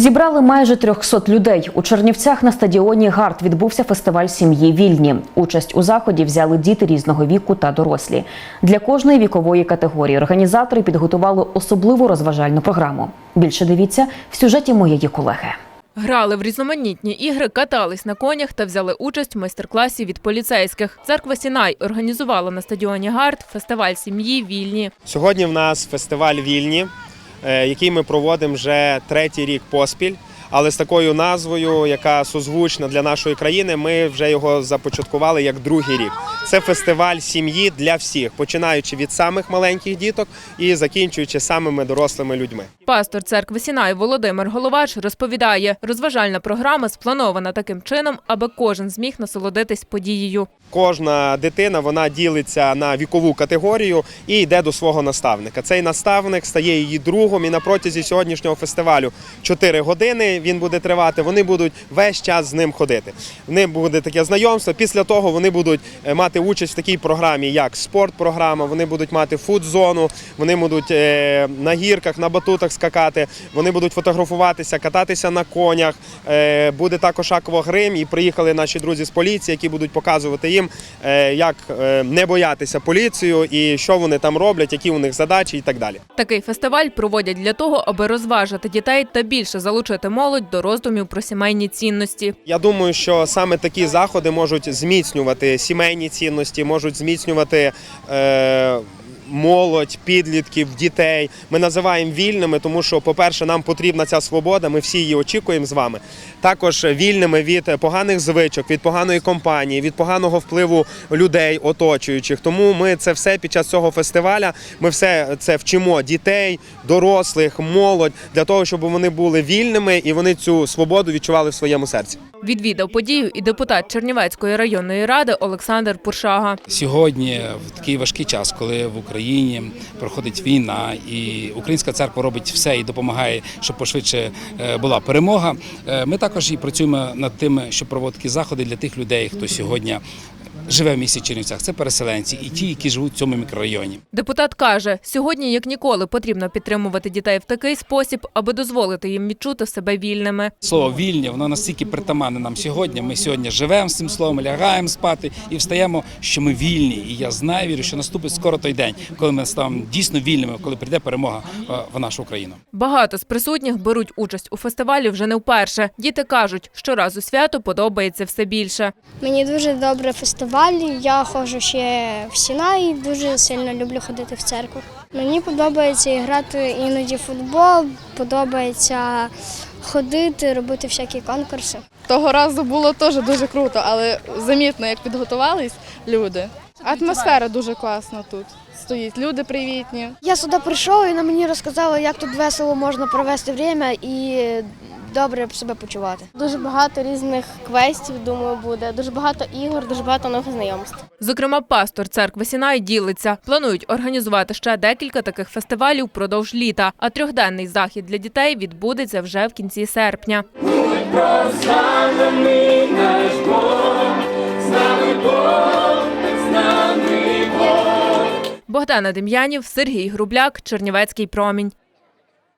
Зібрали майже 300 людей. У Чернівцях на стадіоні Гард відбувся фестиваль сім'ї вільні. Участь у заході взяли діти різного віку та дорослі. Для кожної вікової категорії організатори підготували особливу розважальну програму. Більше дивіться в сюжеті моєї колеги. Грали в різноманітні ігри, катались на конях та взяли участь в майстер-класі від поліцейських. Церква Сінай організувала на стадіоні Гард фестиваль сім'ї вільні. Сьогодні в нас фестиваль Вільні, який ми проводимо вже третій рік поспіль. Але з такою назвою, яка созвучна для нашої країни, ми вже його започаткували як другий рік. Це фестиваль сім'ї для всіх, починаючи від самих маленьких діток і закінчуючи самими дорослими людьми. Пастор церкви Сінай Володимир Головач розповідає, розважальна програма спланована таким чином, аби кожен зміг насолодитись подією. Кожна дитина вона ділиться на вікову категорію і йде до свого наставника. Цей наставник стає її другом. І на протязі сьогоднішнього фестивалю 4 години він буде тривати. Вони будуть весь час з ним ходити. В них буде таке знайомство. Після того вони будуть е, мати участь в такій програмі, як спортпрограма. Вони будуть мати фудзону, вони будуть е, на гірках, на батутах скакати. Вони будуть фотографуватися, кататися на конях. Е, Буде також аквагрим. І приїхали наші друзі з поліції, які будуть показувати їм, е, як не боятися поліцію і що вони там роблять, які у них задачі і так далі. Такий фестиваль проводять для того, аби розважити дітей та більше залучити молодь до роздумів про сімейні цінності. Я думаю, що саме такі заходи можуть зміцнювати сімейні цінності, можуть зміцнювати. Е, Молодь, підлітків, дітей ми називаємо вільними, тому що, по-перше, нам потрібна ця свобода. Ми всі її очікуємо з вами. Також вільними від поганих звичок, від поганої компанії, від поганого впливу людей, оточуючих. Тому ми це все під час цього фестиваля. Ми все це вчимо дітей, дорослих, молодь для того, щоб вони були вільними і вони цю свободу відчували в своєму серці. Відвідав подію і депутат Чернівецької районної ради Олександр Пуршага. Сьогодні, в такий важкий час, коли в Україні проходить війна, і українська церква робить все і допомагає, щоб пошвидше е, була перемога. е, Ми також і працюємо над тим, щоб проводити заходи для тих людей, хто сьогодні живе в місті Чернівцях. Це переселенці і ті, які живуть в цьому мікрорайоні. Депутат каже, сьогодні як ніколи потрібно підтримувати дітей в такий спосіб, аби дозволити їм відчути себе вільними. Слово вільні, воно настільки притаманне нам сьогодні. Ми сьогодні живемо з цим словом, лягаємо спати і встаємо, що ми вільні. І я знаю, вірю, що наступить скоро той день, коли ми станемо дійсно вільними, коли прийде перемога е, в нашу Україну. Багато з присутніх беруть участь у фестивалі вже не вперше. Діти кажуть, щоразу свято подобається все більше. Мені дуже добре фестиваль. Я ходжу ще в сіна і дуже сильно люблю ходити в церкву. Мені подобається грати іноді в футбол, подобається ходити, робити всякі конкурси. Того разу було теж дуже круто, але замітно, як підготувались люди. Атмосфера дуже класна тут. Стоїть люди привітні. Я сюди прийшов і на мені розказали, як тут весело можна провести час і добре себе почувати. Дуже багато різних квестів, думаю, буде. Дуже багато ігор, дуже багато нових знайомств. Зокрема, пастор церкви Сінай ділиться. Планують організувати ще декілька таких фестивалів впродовж літа. А трьохденний захід для дітей відбудеться вже в кінці серпня. Богдана Дем'янів, Сергій Грубляк, Чернівецький промінь.